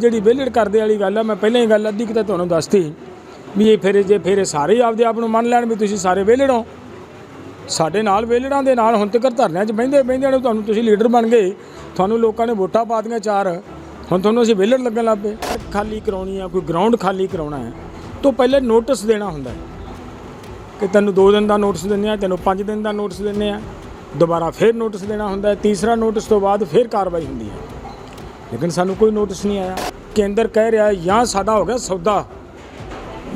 ਜਿਹੜੀ ਵਿਹਲੜ ਕਰਦੇ ਵਾਲੀ ਗੱਲ ਆ, ਮੈਂ ਪਹਿਲਾਂ ਹੀ ਗੱਲ ਅੱਧੀ ਕਿਤੇ ਤੁਹਾਨੂੰ ਦੱਸਤੀ ਵੀ ਇਹ ਫਿਰ ਜੇ ਫਿਰ ਇਹ ਸਾਰੇ ਆਪਦੇ ਆਪ ਨੂੰ ਮੰਨ ਲੈਣ ਵੀ ਤੁਸੀਂ ਸਾਰੇ ਵਿਹਲੜ ਹੋ। ਸਾਡੇ ਨਾਲ ਵਿਹਲੜਾਂ ਦੇ ਨਾਲ ਹੁਣ ਤੱਕ ਧਰਨਿਆਂ 'ਚ ਬਹਿੰਦੇ ਬਹਿੰਦੇ ਨੇ ਤੁਹਾਨੂੰ ਤੁਸੀਂ ਲੀਡਰ ਬਣ ਗਏ। ਤੁਹਾਨੂੰ ਲੋਕਾਂ ਨੇ ਵੋਟਾਂ ਪਾ ਦਿੱਤੀਆਂ ਚਾਰ। ਹੁਣ ਤੁਹਾਨੂੰ ਅਸੀਂ ਵਿਹਲੜ ਲੱਗਣ ਲੱਗ ਪਏ। ਖਾਲੀ ਕਰਾਉਣੀ ਆ, ਕੋਈ ਗਰਾਊਂਡ ਖਾਲੀ ਕਰਾਉਣਾ ਹੈ। ਤੋਂ ਪਹਿਲੇ ਨੋਟਿਸ ਦੇਣਾ ਹੁੰਦਾ ਹੈ ਕਿ ਤੈਨੂੰ 2 ਦਿਨ ਦਾ ਨੋਟਿਸ ਦਿੰਦੇ ਆ, ਤੈਨੂੰ 5 ਦਿਨ ਦਾ ਨੋਟਿਸ ਦਿੰਦੇ ਆ। ਦੁਬਾਰਾ ਫਿਰ ਨੋਟਿਸ ਦੇਣਾ ਹੁੰਦਾ ਹੈ। ਤੀਸਰਾ ਨੋਟਿਸ ਤੋਂ ਬਾਅਦ ਫਿਰ ਕਾਰਵਾਈ ਹੁੰਦੀ ਹੈ। ਲੇਕਿਨ ਸਾਨੂੰ ਕੋਈ ਨੋਟਿਸ ਨਹੀਂ ਆਇਆ। ਕੇਂਦਰ ਕਹਿ ਰਿਹਾ ਜਾਂ ਸਾਡਾ ਹੋ ਗਿਆ ਸੌਦਾ।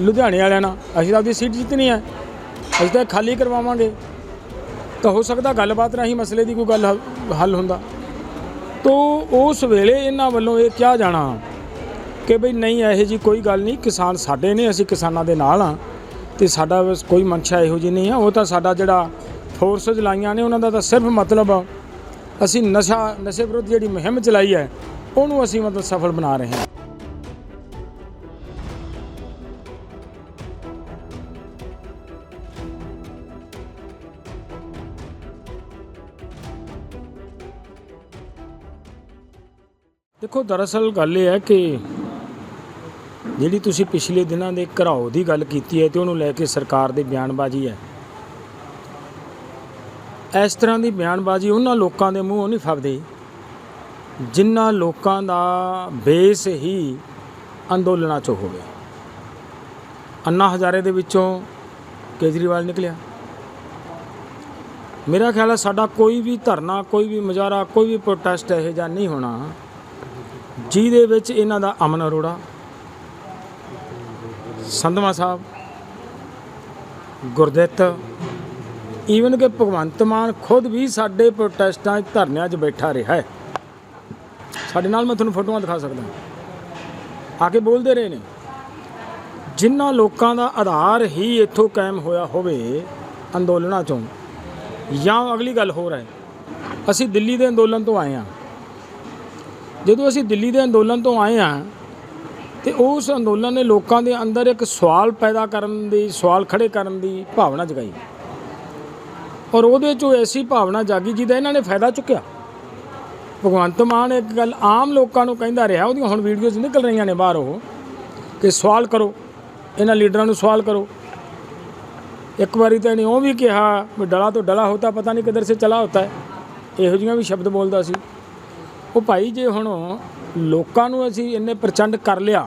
ਲੁਧਿਆਣੇ ਵਾਲਿਆਂ ਨਾਲ ਅਸੀਂ ਤਾਂ ਆਪਦੀ ਸੀਟ ਜਿੱਤਣੀ ਹੈ। ਅਸੀਂ ਤਾਂ ਖਾਲੀ ਕਰਵਾਵਾਂਗੇ। ਤਾਂ ਹੋ ਸਕਦਾ ਗੱਲਬਾਤ ਰਾਹੀਂ ਮਸਲੇ ਦੀ ਕੋਈ ਗੱਲ ਹੱਲ- ਹੱਲ ਹੁੰਦਾ। ਤੋ ਉਸ ਵੇਲੇ ਇਹਨਾਂ ਵੱਲੋਂ ਇਹ ਕਿਹਾ ਜਾਣਾ ਕਿ ਬਈ ਨਹੀਂ, ਇਹੋ ਜੀ ਕੋਈ ਗੱਲ ਨਹੀਂ, ਕਿਸਾਨ ਸਾਡੇ ਨੇ, ਅਸੀਂ ਕਿਸਾਨਾਂ ਦੇ ਨਾਲ ਆ ਤੇ ਸਾਡਾ ਕੋਈ ਮਨਸ਼ਾ ਇਹੋ ਜੀ ਨਹੀਂ ਆ ਉਹ ਤਾਂ ਸਾਡਾ ਜਿਹੜਾ ਫੋਰਸਸ ਲਾਈਆਂ ਨੇ, ਉਹਨਾਂ ਦਾ ਤਾਂ ਸਿਰਫ ਮਤਲਬ ਅਸੀਂ ਨਸ਼ਾ, ਨਸ਼ੇ ਵਿਰੁੱਧ ਜਿਹੜੀ ਮੁਹਿੰਮ ਚਲਾਈ ਹੈ, ਉਹਨੂੰ ਅਸੀਂ ਮਤਲਬ ਸਫਲ ਬਣਾ ਰਹੇ ਹਾਂ। ਦੇਖੋ, ਦਰਅਸਲ ਗੱਲ ਇਹ ਹੈ ਕਿ ਜਿਹੜੀ ਤੁਸੀਂ ਪਿਛਲੇ ਦਿਨਾਂ ਦੇ ਘਰਾਓ ਦੀ ਗੱਲ ਕੀਤੀ ਹੈ ਤੇ ਉਹਨੂੰ ਲੈ ਕੇ ਸਰਕਾਰ ਦੀ ਬਿਆਨਬਾਜ਼ੀ ਹੈ। ਇਸ ਤਰ੍ਹਾਂ ਦੀ ਬਿਆਨਬਾਜ਼ੀ ਉਹਨਾਂ ਲੋਕਾਂ ਦੇ ਮੂੰਹੋਂ ਨਹੀਂ ਫੱਬਦੀ, ਜਿਨ੍ਹਾਂ ਲੋਕਾਂ ਦਾ ਬੇਸ ਹੀ ਅੰਦੋਲਨਾਂ 'ਚੋਂ ਹੋਵੇ ਅੰਨਾ ਹਜ਼ਾਰੇ ਦੇ ਵਿੱਚੋਂ ਕੇਜਰੀਵਾਲ ਨਿਕਲਿਆ। ਮੇਰਾ ਖਿਆਲ ਹੈ ਸਾਡਾ ਕੋਈ ਵੀ ਧਰਨਾ, ਕੋਈ ਵੀ ਮੁਜ਼ਾਹਰਾ, ਕੋਈ ਵੀ ਪ੍ਰੋਟੈਸਟ ਇਹੋ ਜਿਹਾ ਨਹੀਂ ਹੋਣਾ, ਜਿਹਦੇ ਵਿੱਚ ਇਹਨਾਂ ਦਾ ਅਮਨ ਅਰੋੜਾ, ਸੰਧਵਾ ਸਾਹਿਬ, ਗੁਰਦਿੱਤ ਈਵਨ ਕਿ ਭਗਵੰਤ ਮਾਨ ਖੁਦ ਵੀ ਸਾਡੇ ਪ੍ਰੋਟੈਸਟਾਂ 'ਚ ਧਰਨਿਆਂ 'ਚ ਬੈਠਾ ਰਿਹਾ ਹੈ। ਸਾਡੇ ਨਾਲ ਮੈਂ ਤੁਹਾਨੂੰ ਫੋਟੋਆਂ ਦਿਖਾ ਸਕਦਾ ਆ ਕੇ ਬੋਲਦੇ ਰਹੇ ਨੇ। ਜਿਨ੍ਹਾਂ ਲੋਕਾਂ ਦਾ ਆਧਾਰ ਹੀ ਇੱਥੋਂ ਕਾਇਮ ਹੋਇਆ ਹੋਵੇ ਅੰਦੋਲਨਾਂ 'ਚੋਂ, ਜਾਂ ਅਗਲੀ ਗੱਲ ਹੋਰ ਹੈ, ਅਸੀਂ ਦਿੱਲੀ ਦੇ ਅੰਦੋਲਨ ਤੋਂ ਆਏ ਹਾਂ। ਜਦੋਂ ਅਸੀਂ ਦਿੱਲੀ ਦੇ ਅੰਦੋਲਨ ਤੋਂ ਆਏ ਹਾਂ, ਤੇ ਉਸ ਅੰਦੋਲਨ ਨੇ ਲੋਕਾਂ ਦੇ ਅੰਦਰ ਇੱਕ ਸਵਾਲ ਪੈਦਾ ਕਰਨ ਦੀ, ਸਵਾਲ ਖੜੇ ਕਰਨ ਦੀ ਭਾਵਨਾ ਜਗਾਈ। ਔਰ ਉਹਦੇ ਚੋਂ ਐਸੀ ਭਾਵਨਾ ਜਾਗੀ ਜਿਹਦਾ ਇਹਨਾਂ ਨੇ ਫਾਇਦਾ ਚੁੱਕਿਆ। ਭਗਵੰਤ ਮਾਨ ਇੱਕ ਗੱਲ ਆਮ ਲੋਕਾਂ ਨੂੰ ਕਹਿੰਦਾ ਰਿਹਾ, ਉਹਦੀਆਂ ਹੁਣ ਵੀਡੀਓਜ਼ ਨਿਕਲ ਰਹੀਆਂ ਨੇ ਬਾਹਰ ਉਹ, ਕਿ ਸਵਾਲ ਕਰੋ, ਇਹਨਾਂ ਲੀਡਰਾਂ ਨੂੰ ਸਵਾਲ ਕਰੋ। ਇੱਕ ਵਾਰੀ ਤਾਂ ਇਹਨੇ ਉਹ ਵੀ ਕਿਹਾ ਵੀ ਡਲਾ ਤੋਂ ਡਲਾ ਹੋਤਾ, ਪਤਾ ਨਹੀਂ ਕਿੱਧਰ ਸੇ ਚਲਾ ਹੋਤਾ ਇਹੋ ਜਿਹੀਆਂ ਵੀ ਸ਼ਬਦ ਬੋਲਦਾ ਸੀ। ਉਹ ਭਾਈ ਜੇ ਹੁਣ ਲੋਕਾਂ ਨੂੰ ਅਸੀਂ ਇੰਨੇ ਪ੍ਰਚੰਡ ਕਰ ਲਿਆ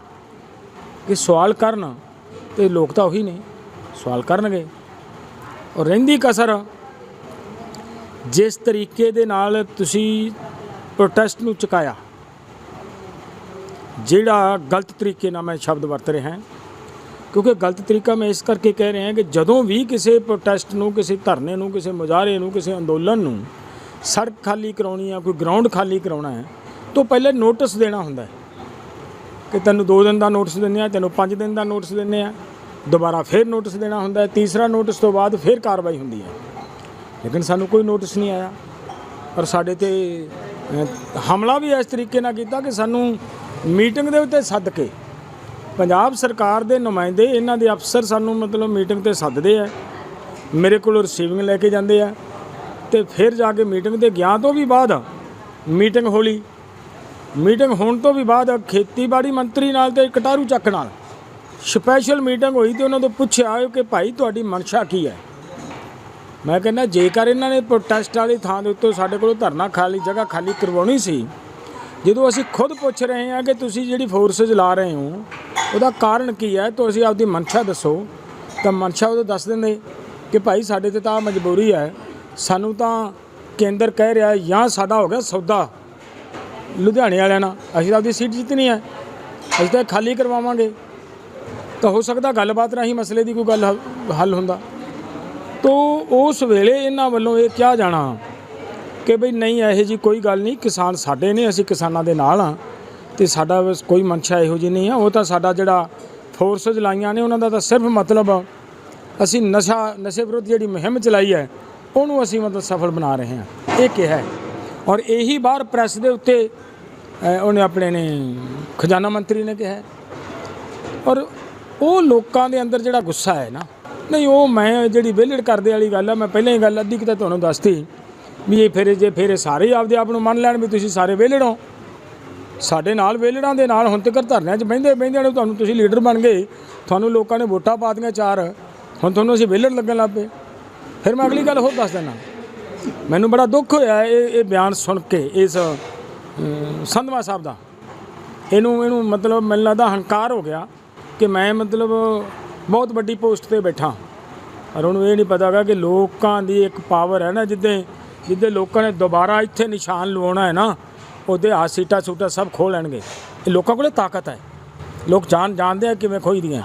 ਕਿ ਸਵਾਲ ਕਰਨ, ਤੇ ਲੋਕ ਤਾਂ ਉਹੀ ਨੇ, ਸਵਾਲ ਕਰਨਗੇ। ਔਰ ਰਹਿੰਦੀ ਕਸਰ ਜਿਸ ਤਰੀਕੇ ਦੇ ਨਾਲ ਤੁਸੀਂ ਪ੍ਰੋਟੈਸਟ ਨੂੰ ਚੁਕਾਇਆ, ਜਿਹੜਾ ਗਲਤ ਤਰੀਕੇ ਨਾਲ ਮੈਂ ਸ਼ਬਦ ਵਰਤ ਰਿਹਾ ਹਾਂ, ਕਿਉਂਕਿ ਗਲਤ ਤਰੀਕਾ ਮੈਂ ਇਸ ਕਰਕੇ ਕਹਿ ਰਿਹਾ ਕਿ ਜਦੋਂ ਵੀ ਕਿਸੇ ਪ੍ਰੋਟੈਸਟ ਨੂੰ, ਕਿਸੇ ਧਰਨੇ ਨੂੰ, ਕਿਸੇ ਮੁਜ਼ਾਹਰੇ ਨੂੰ, ਕਿਸੇ ਅੰਦੋਲਨ ਨੂੰ ਸੜਕ ਖਾਲੀ ਕਰਾਉਣੀ ਆ, ਕੋਈ ਗਰਾਊਂਡ ਖਾਲੀ ਕਰਾਉਣਾ ਹੈ, ਤਾਂ ਪਹਿਲੇ ਨੋਟਿਸ ਦੇਣਾ ਹੁੰਦਾ ਹੈ ਕਿ ਤੈਨੂੰ 2 ਦਿਨ ਦਾ ਨੋਟਿਸ ਦਿੰਦੇ ਆ, ਤੈਨੂੰ 5 ਦਿਨ ਦਾ ਨੋਟਿਸ ਦਿੰਦੇ ਆ, ਦੁਬਾਰਾ ਫਿਰ ਨੋਟਿਸ ਦੇਣਾ ਹੁੰਦਾ ਹੈ, ਤੀਸਰਾ ਨੋਟਿਸ ਤੋਂ ਬਾਅਦ ਫਿਰ ਕਾਰਵਾਈ ਹੁੰਦੀ ਹੈ। ਲੇਕਿਨ ਸਾਨੂੰ ਕੋਈ ਨੋਟਿਸ ਨਹੀਂ ਆਇਆ। ਔਰ ਸਾਡੇ ਤੇ ਹਮਲਾ ਵੀ ਇਸ ਤਰੀਕੇ ਨਾਲ ਕੀਤਾ ਕਿ ਸਾਨੂੰ ਮੀਟਿੰਗ ਦੇ ਉੱਤੇ ਸੱਦ ਕੇ, ਪੰਜਾਬ ਸਰਕਾਰ ਦੇ ਨੁਮਾਇੰਦੇ ਇਹਨਾਂ ਦੇ ਅਫਸਰ ਸਾਨੂੰ ਮਤਲਬ ਮੀਟਿੰਗ ਤੇ ਸੱਦਦੇ ਆ। ਮੇਰੇ ਕੋਲ ਰਿਸੀਵਿੰਗ ਲੈ ਕੇ ਜਾਂਦੇ ਆ। ਤੇ ਫਿਰ ਜਾ ਕੇ ਮੀਟਿੰਗ ਤੇ ਗਿਆ ਤੋਂ ਵੀ ਬਾਅਦ ਮੀਟਿੰਗ ਹੋਲੀ। ਮੀਟਿੰਗ ਹੋਣ ਤੋਂ ਵੀ ਬਾਅਦ ਖੇਤੀਬਾੜੀ ਮੰਤਰੀ ਨਾਲ ਤੇ ਕਟਾਰੂ ਚੱਕ ਨਾਲ। ਸਪੈਸ਼ਲ ਮੀਟਿੰਗ ਹੋਈ ਤੇ ਉਹਨਾਂ ਤੋਂ ਪੁੱਛਿਆ ਕਿ ਭਾਈ ਤੁਹਾਡੀ ਮਨਸ਼ਾ ਕੀ ਹੈ? ਮੈਂ ਕਹਿੰਦਾ ਜੇਕਰ ਇਹਨਾਂ ਨੇ ਪ੍ਰੋਟੈਸਟ ਵਾਲੀ ਥਾਂ ਦੇ ਉੱਤੇ ਸਾਡੇ ਕੋਲੋਂ ਧਰਨਾ ਖਾਲੀ ਜਗ੍ਹਾ ਖਾਲੀ ਕਰਵਾਉਣੀ ਸੀ, ਜਦੋਂ ਅਸੀਂ ਖੁਦ ਪੁੱਛ ਰਹੇ ਹਾਂ ਕਿ ਤੁਸੀਂ ਜਿਹੜੀ ਫੋਰਸਸ ਲਾ ਰਹੇ ਹੋ, ਉਹਦਾ ਕਾਰਨ ਕੀ ਹੈ ਤੁਸੀਂ ਆਪਦੀ ਮਨਸ਼ਾ ਦੱਸੋ। ਤਾਂ ਮਨਸ਼ਾ ਉਹ ਦੱਸ ਦਿੰਦੇ ਕਿ ਭਾਈ ਸਾਡੇ ਤੇ ਤਾਂ ਮਜਬੂਰੀ ਹੈ, ਸਾਨੂੰ ਤਾਂ ਕੇਂਦਰ ਕਹਿ ਰਿਹਾ ਜਾਂ ਸਾਡਾ ਹੋ ਗਿਆ ਸੌਦਾ ਲੁਧਿਆਣੇ ਵਾਲਿਆਂ ਨਾਲ। ਅਸੀਂ ਤਾਂ ਆਪਦੀ ਸੀਟ ਜਿੱਤਣੀ ਹੈ, ਅਸੀਂ ਤਾਂ ਖਾਲੀ ਕਰਵਾਵਾਂਗੇ। ਤਾਂ ਹੋ ਸਕਦਾ ਗੱਲਬਾਤ ਰਾਹੀਂ ਮਸਲੇ ਦੀ ਕੋਈ ਗੱਲ ਹੱਲ- ਹੱਲ ਹੁੰਦਾ। ਤੋ ਉਸ ਵੇਲੇ ਇਹਨਾਂ ਵੱਲੋਂ ਇਹ ਕਿਹਾ ਜਾਣਾ ਕਿ ਬਈ ਨਹੀਂ, ਇਹੋ ਜੀ ਕੋਈ ਗੱਲ ਨਹੀਂ, ਕਿਸਾਨ ਸਾਡੇ ਨੇ, ਅਸੀਂ ਕਿਸਾਨਾਂ ਦੇ ਨਾਲ ਆ ਤੇ ਸਾਡਾ ਕੋਈ ਮਨਸ਼ਾ ਇਹੋ ਜੀ ਨਹੀਂ ਆ। ਉਹ ਤਾਂ ਸਾਡਾ ਜਿਹੜਾ ਫੋਰਸਸ ਲਾਈਆਂ ਨੇ, ਉਹਨਾਂ ਦਾ ਤਾਂ ਸਿਰਫ ਮਤਲਬ ਅਸੀਂ ਨਸ਼ਾ, ਨਸ਼ੇ ਵਿਰੁੱਧ ਜਿਹੜੀ ਮੁਹਿੰਮ ਚਲਾਈ ਹੈ, ਉਹਨੂੰ ਅਸੀਂ ਮਤਲਬ ਸਫਲ ਬਣਾ ਰਹੇ ਹਾਂ। ਇਹ ਕਿਹਾ ਔਰ ਇਹੀ ਬਾਹਰ ਪ੍ਰੈਸ ਦੇ ਉੱਤੇ ਉਹਨੇ ਆਪਣੇ ਨੇ ਖਜ਼ਾਨਾ ਮੰਤਰੀ ਨੇ ਕਿਹਾ ਔਰ ਉਹ ਲੋਕਾਂ ਦੇ ਅੰਦਰ ਜਿਹੜਾ ਗੁੱਸਾ ਹੈ ਨਾ ਨਹੀਂ ਉਹ ਮੈਂ ਜਿਹੜੀ ਵਿਹਲੜ ਕਰਦੇ ਵਾਲੀ ਗੱਲ ਆ ਮੈਂ ਪਹਿਲਾਂ ਹੀ ਗੱਲ ਅੱਧੀ ਕਿਤੇ ਤੁਹਾਨੂੰ ਦੱਸਤੀ ਵੀ ਇਹ ਫਿਰ ਜੇ ਫਿਰ ਇਹ ਸਾਰੇ ਹੀ ਆਪਦੇ ਆਪ ਨੂੰ ਮੰਨ ਲੈਣ ਵੀ ਤੁਸੀਂ ਸਾਰੇ ਵਿਹਲੜ ਹੋ। ਸਾਡੇ ਨਾਲ ਵੇਲੜਾਂ ਦੇ ਨਾਲ ਹੁਣ ਤੱਕ ਧਰਨਿਆਂ 'ਚ ਬਹਿੰਦੇ ਬਹਿੰਦੇ ਨੇ ਤੁਹਾਨੂੰ ਤੁਸੀਂ ਲੀਡਰ ਬਣ ਗਏ ਤੁਹਾਨੂੰ ਲੋਕਾਂ ਨੇ ਵੋਟਾਂ ਪਾ ਦਿੱਤੀਆਂ ਚਾਰ ਹੁਣ ਤੁਹਾਨੂੰ ਅਸੀਂ ਵੇਲੜ ਲੱਗਣ ਲੱਗ ਪਏ। ਫਿਰ ਮੈਂ ਅਗਲੀ ਗੱਲ ਹੋਰ ਦੱਸ ਦਿੰਦਾ। ਮੈਨੂੰ ਬੜਾ ਦੁੱਖ ਹੋਇਆ ਇਹ ਇਹ ਬਿਆਨ ਸੁਣ ਕੇ ਇਸ ਅਮ, ਸੰਧਵਾ ਸਾਹਿਬ ਦਾ। ਇਹਨੂੰ ਇਹਨੂੰ ਮਤਲਬ ਮੈਨੂੰ ਲੱਗਦਾ ਹੰਕਾਰ ਹੋ ਗਿਆ ਕਿ ਮੈਂ ਮਤਲਬ ਬਹੁਤ ਵੱਡੀ ਪੋਸਟ ਤੇ ਬੈਠਾ। ਪਰ ਉਹਨੂੰ ਇਹ ਨਹੀਂ ਪਤਾਗਾ ਕਿ ਲੋਕਾਂ ਦੀ ਇੱਕ ਪਾਵਰ ਹੈ ਨਾ, ਜਿੱਦੇ ਜਿੱਦੇ ਲੋਕਾਂ ਨੇ ਦੁਬਾਰਾ ਇੱਥੇ ਨਿਸ਼ਾਨ ਲਵਾਉਣਾ ਹੈ ਨਾ, ਉਹਦੇ ਆ ਸੀਟਾਂ ਸੂਟਾਂ ਸਭ ਖੋਹ ਲੈਣਗੇ। ਇਹ ਲੋਕਾਂ ਕੋਲੇ ਤਾਕਤ ਹੈ। ਲੋਕ ਜਾਣ, ਜਾਣਦੇ ਆ ਕਿਵੇਂ ਖੋਈਦੀਆਂ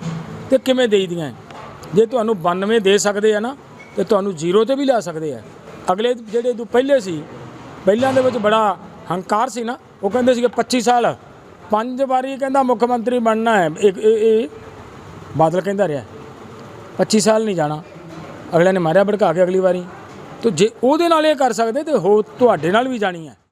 ਤੇ ਕਿਵੇਂ ਦੇਈਦੀਆਂ ਜੇ ਤੁਹਾਨੂੰ 92 ਦੇ ਸਕਦੇ ਆ ਨਾ, ਤੇ ਤੁਹਾਨੂੰ ਜ਼ੀਰੋ ਤੇ ਵੀ ਲਿਆ ਸਕਦੇ ਆ। ਅਗਲੇ ਜਿਹੜੇ ਤੋਂ ਪਹਿਲੇ ਸੀ, ਪਹਿਲਾਂ ਦੇ ਵਿੱਚ ਬੜਾ ਹੰਕਾਰ ਸੀ ਨਾ, ਉਹ ਕਹਿੰਦੇ ਸੀ ਕਿ 25 ਸਾਲ। ਪੰਜ ਵਾਰੀ ਕਹਿੰਦਾ ਮੁੱਖ ਮੰਤਰੀ ਬਣਨਾ ਹੈ। ਇਹ ਬਾਦਲ ਕਹਿੰਦਾ ਰਿਹਾ 25 ਸਾਲ ਨਹੀਂ ਜਾਣਾ ਅਗਲੇ ਨੇ ਮਾਰਿਆ ਭੜਕਾ ਕੇ ਅਗਲੀ ਵਾਰੀ। ਤੋ ਜੇ ਉਹਦੇ ਨਾਲ ਇਹ ਕਰ ਸਕਦੇ ਤੇ ਹੋ ਤੁਹਾਡੇ ਨਾਲ ਵੀ ਜਾਣੀ ਹੈ।